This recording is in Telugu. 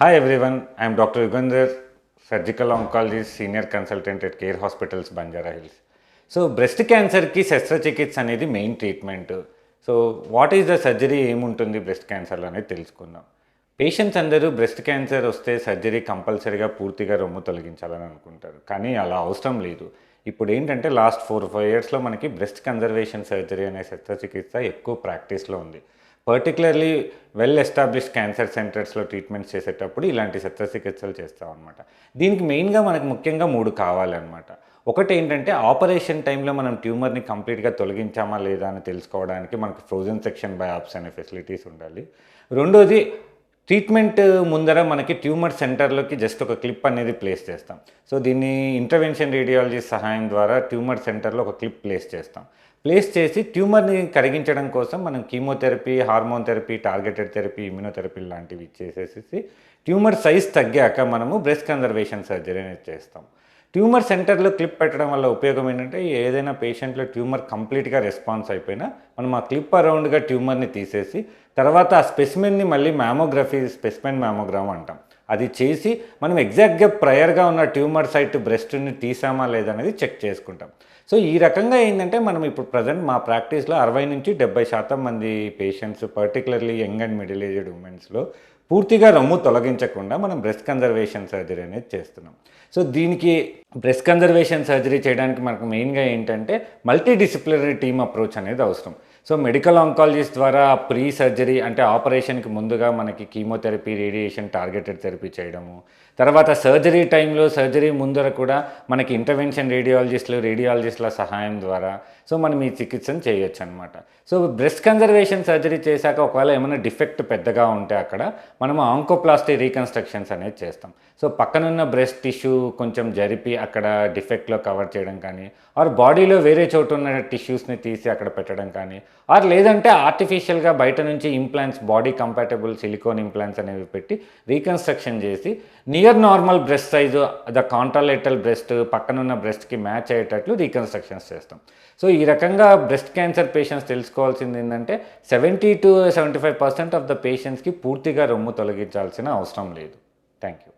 Hi everyone, I am Dr. Yugandhar, surgical oncologist, senior consultant at Care Hospitals, Banjara Hills. So breast క్యాన్సర్కి శస్త్రచికిత్స అనేది main treatment so what is the surgery ఏముంటుంది బ్రెస్ట్ క్యాన్సర్లో అనేది తెలుసుకుందాం. పేషెంట్స్ అందరూ బ్రెస్ట్ క్యాన్సర్ వస్తే సర్జరీ కంపల్సరీగా పూర్తిగా రొమ్ము తొలగించాలని అనుకుంటారు. కానీ అలా అవసరం లేదు. ఇప్పుడు ఏంటంటే లాస్ట్ ఫోర్ ఫైవ్ ఇయర్స్లో మనకి బ్రెస్ట్ కన్జర్వేషన్ సర్జరీ అనే శస్త్రచికిత్స ఎక్కువ ప్రాక్టీస్లో ఉంది. పర్టికులర్లీ వెల్ ఎస్టాబ్లిష్ క్యాన్సర్ సెంటర్స్లో ట్రీట్మెంట్స్ చేసేటప్పుడు ఇలాంటి శస్త్రచికిత్సలు చేస్తాం అనమాట దీనికి మెయిన్గా మనకు ముఖ్యంగా మూడు కావాలన్నమాట ఒకటి ఏంటంటే ఆపరేషన్ టైంలో మనం ట్యూమర్ని కంప్లీట్గా తొలగించామా లేదా అని తెలుసుకోవడానికి మనకు ఫ్రోజన్ సెక్షన్ బయాప్స్ అనే ఫెసిలిటీస్ ఉండాలి. రెండోది ట్రీట్మెంట్ ముందర మనకి ట్యూమర్ సెంటర్లోకి జస్ట్ ఒక క్లిప్ అనేది ప్లేస్ చేస్తాం. సో దీన్ని ఇంటర్వెన్షన్ రేడియాలజీ సహాయం ద్వారా ట్యూమర్ సెంటర్లో ఒక క్లిప్ ప్లేస్ చేస్తాం. ప్లేస్ చేసి ట్యూమర్ని కరిగించడం కోసం మనం chemotherapy hormone therapy targeted therapy immunotherapy లాంటివి చేసేసి ట్యూమర్ సైజ్ తగ్గాక మనము బ్రెస్ట్ కన్జర్వేషన్ సర్జరీ అనేది చేస్తాం. ట్యూమర్ సెంటర్లో క్లిప్ పెట్టడం వల్ల ఉపయోగం ఏంటంటే ఏదైనా పేషెంట్లో ట్యూమర్ కంప్లీట్గా రెస్పాన్స్ అయిపోయినా మనం ఆ క్లిప్ అరౌండ్గా ట్యూమర్ని తీసేసి తర్వాత ఆ స్పెసిమెన్ని మళ్ళీ మ్యామోగ్రఫీ స్పెసిమెన్ మ్యామోగ్రామ్ అంటాం. అది చేసి మనం ఎగ్జాక్ట్గా ప్రయర్గా ఉన్న ట్యూమర్ సైట్ బ్రెస్ట్ని తీసామా లేదనేది చెక్ చేసుకుంటాం. సో ఈ రకంగా ఏంటంటే మనం ఇప్పుడు ప్రజెంట్ మా ప్రాక్టీస్లో అరవై నుంచి డెబ్బై శాతం మంది patients particularly young and middle aged ఉమెన్స్లో పూర్తిగా రొమ్ము తొలగించకుండా మనం బ్రెస్ట్ కన్జర్వేషన్ సర్జరీ అనేది చేస్తున్నాం. సో దీనికి బ్రెస్ట్ కన్జర్వేషన్ సర్జరీ చేయడానికి మనకు మెయిన్గా ఏంటంటే మల్టీడిసిప్లినరీ టీమ్ అప్రోచ్ అనేది అవసరం. సో మెడికల్ ఆంకాలజిస్ట్ ద్వారా ప్రీ సర్జరీ అంటే ఆపరేషన్కి ముందుగా మనకి కీమోథెరపీ రేడియేషన్ టార్గెటెడ్ థెరపీ చేయడము. తర్వాత సర్జరీ టైంలో సర్జరీ ముందర కూడా మనకి ఇంటర్వెన్షన్ రేడియాలజిస్టులు రేడియాలజిస్టుల సహాయం ద్వారా సో మనం ఈ చికిత్సను చేయొచ్చు అనమాట సో బ్రెస్ట్ కన్జర్వేషన్ సర్జరీ చేశాక ఒకవేళ ఏమైనా డిఫెక్ట్ పెద్దగా ఉంటే అక్కడ మనం ఆంకోప్లాస్టీ రీకన్స్ట్రక్షన్స్ అనేది చేస్తాం. సో పక్కనున్న బ్రెస్ట్ టిష్యూ కొంచెం జరిపి అక్కడ డిఫెక్ట్లో కవర్ చేయడం కానీ ఆర్ బాడీలో వేరే చోటు ఉన్న టిష్యూస్ని తీసి అక్కడ పెట్టడం కానీ ఆర్ లేదంటే ఆర్టిఫిషియల్గా బయట నుంచి implants body compatible silicone implants అనేవి పెట్టి రీకన్స్ట్రక్షన్ చేసి near normal breast size the contralateral breast పక్కనున్న బ్రెస్ట్కి మ్యాచ్ అయ్యేటట్లు రీకన్స్ట్రక్షన్స్ చేస్తాం. సో ఈ రకంగా బ్రెస్ట్ క్యాన్సర్ పేషెంట్స్ తెలుసుకోవాల్సింది ఏంటంటే seventy two seventy five percent of the పేషెంట్స్కి పూర్తిగా రొమ్ము తొలగించాల్సిన అవసరం లేదు. Thank you